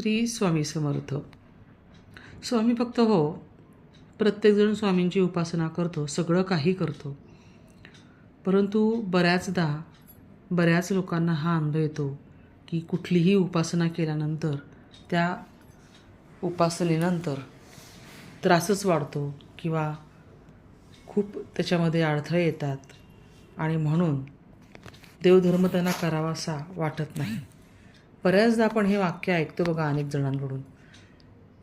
श्री स्वामी समर्थ. स्वामी फक्त हो प्रत्येकजण स्वामींची उपासना करतो सगळं काही करतो. परंतु बऱ्याचदा बऱ्याच लोकांना हा अनुभव येतो की कुठलीही उपासना केल्यानंतर त्या उपासनेनंतर त्रासच वाढतो किंवा खूप त्याच्यामध्ये अडथळे येतात आणि म्हणून देवधर्म त्यांना करावासा वाटत नाही. बऱ्याचदा आपण हे वाक्य ऐकतो बघा अनेक जणांकडून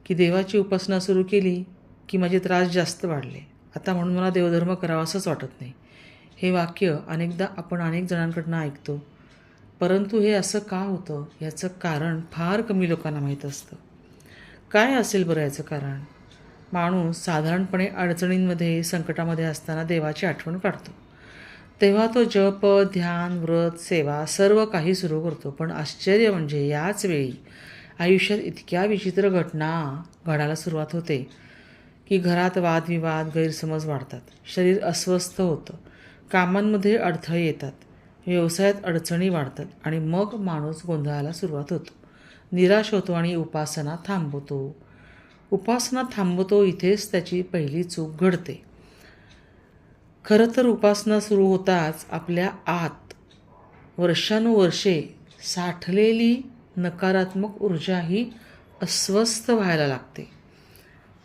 की देवाची उपासना सुरू केली की माझे त्रास जास्त वाढले. आता म्हणून मला देवधर्म करावासाच वाटत नाही. हे वाक्य अनेकदा आपण अनेक जणांकडनं ऐकतो. परंतु हे असं का होतं? याचं कारण फार कमी लोकांना माहीत असतं. काय असेल बरं याचं कारण? माणूस साधारणपणे अडचणींमध्ये संकटामध्ये असताना देवाची आठवण काढतो. तेव्हा तो जप ध्यान व्रत सेवा सर्व काही सुरू करतो. पण आश्चर्य म्हणजे याच वेळी आयुष्यात इतक्या विचित्र घटना घडायला सुरुवात होते की घरात वादविवाद गैरसमज वाढतात. शरीर अस्वस्थ होतं. कामांमध्ये अडथळे येतात. व्यवसायात अडचणी वाढतात आणि मग माणूस गोंधळायला सुरुवात होतो. निराश होतो आणि उपासना थांबवतो. उपासना थांबवतो इथेच त्याची पहिली चूक घडते. खरं तर उपासना सुरू होताच आपल्या आत वर्षानुवर्षे साठलेली नकारात्मक ऊर्जा ही अस्वस्थ व्हायला लागते.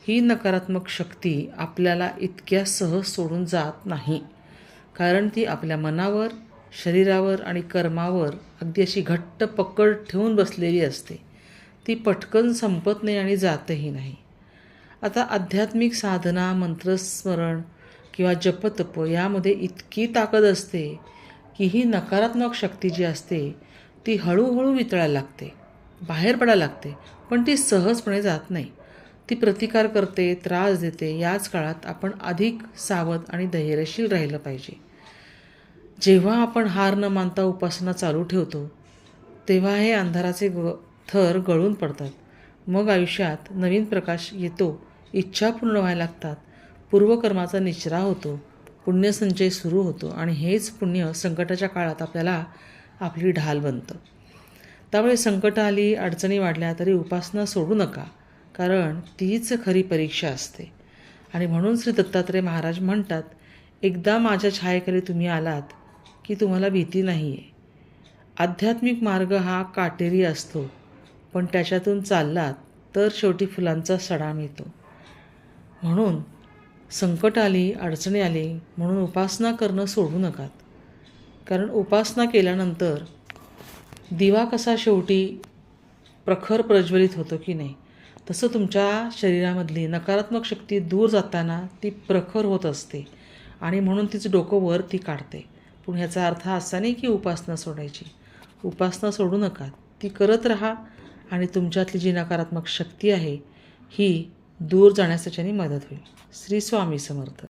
ही नकारात्मक शक्ती आपल्याला इतक्या सहज सोडून जात नाही. कारण ती आपल्या मनावर शरीरावर आणि कर्मावर अगदी अशी घट्ट पकड ठेवून बसलेली असते. ती पटकन संपत नाही आणि जातही नाही. आता आध्यात्मिक साधना मंत्रस्मरण किंवा जपतप यामध्ये इतकी ताकद असते की ही नकारात्मक शक्ती जी असते ती हळूहळू वितळायला लागते बाहेर पडायला लागते पण ती सहजपणे जात नाही. ती प्रतिकार करते त्रास देते याच काळात आपण अधिक सावध आणि धैर्यशील राहिलं पाहिजे. जेव्हा आपण हार न मानता उपासना चालू ठेवतो तेव्हा हे अंधाराचे ग थर गळून पडतात. मग आयुष्यात नवीन प्रकाश येतो इच्छा पूर्ण व्हायला लागतात. पूर्वकर्माचा निचरा होतो पुण्यसंचय सुरू होतो आणि हेच पुण्य संकटाच्या काळात आपल्याला आपली ढाल बनतं. त्यामुळे संकट आली अडचणी वाढल्या तरी उपासना सोडू नका कारण तीच खरी परीक्षा असते. आणि म्हणून श्री दत्तात्रय महाराज म्हणतात एकदा माझ्या छायेखाली तुम्ही आलात की तुम्हाला भीती नाही आहे आध्यात्मिक मार्ग हा काटेरी असतो पण त्याच्यातून चाललात तर शेवटी फुलांचा सडा मिळतो. म्हणून संकट आली अडचणी आली म्हणून उपासना करणं सोडू नकात. कारण उपासना केल्यानंतर दिवा कसा शेवटी प्रखर प्रज्वलित होतो की नाही तसं तुमच्या शरीरामधली नकारात्मक शक्ती दूर जाताना ती प्रखर होत असते आणि म्हणून तिचं डोकं वर ती काढते. पण ह्याचा अर्थ असा नाही की उपासना सोडायची. उपासना सोडू नका ती करत राहा आणि तुमच्यातली जी नकारात्मक शक्ती आहे ही दूर जाण्यास त्याच्याने मदत होईल. श्री स्वामी समर्थ.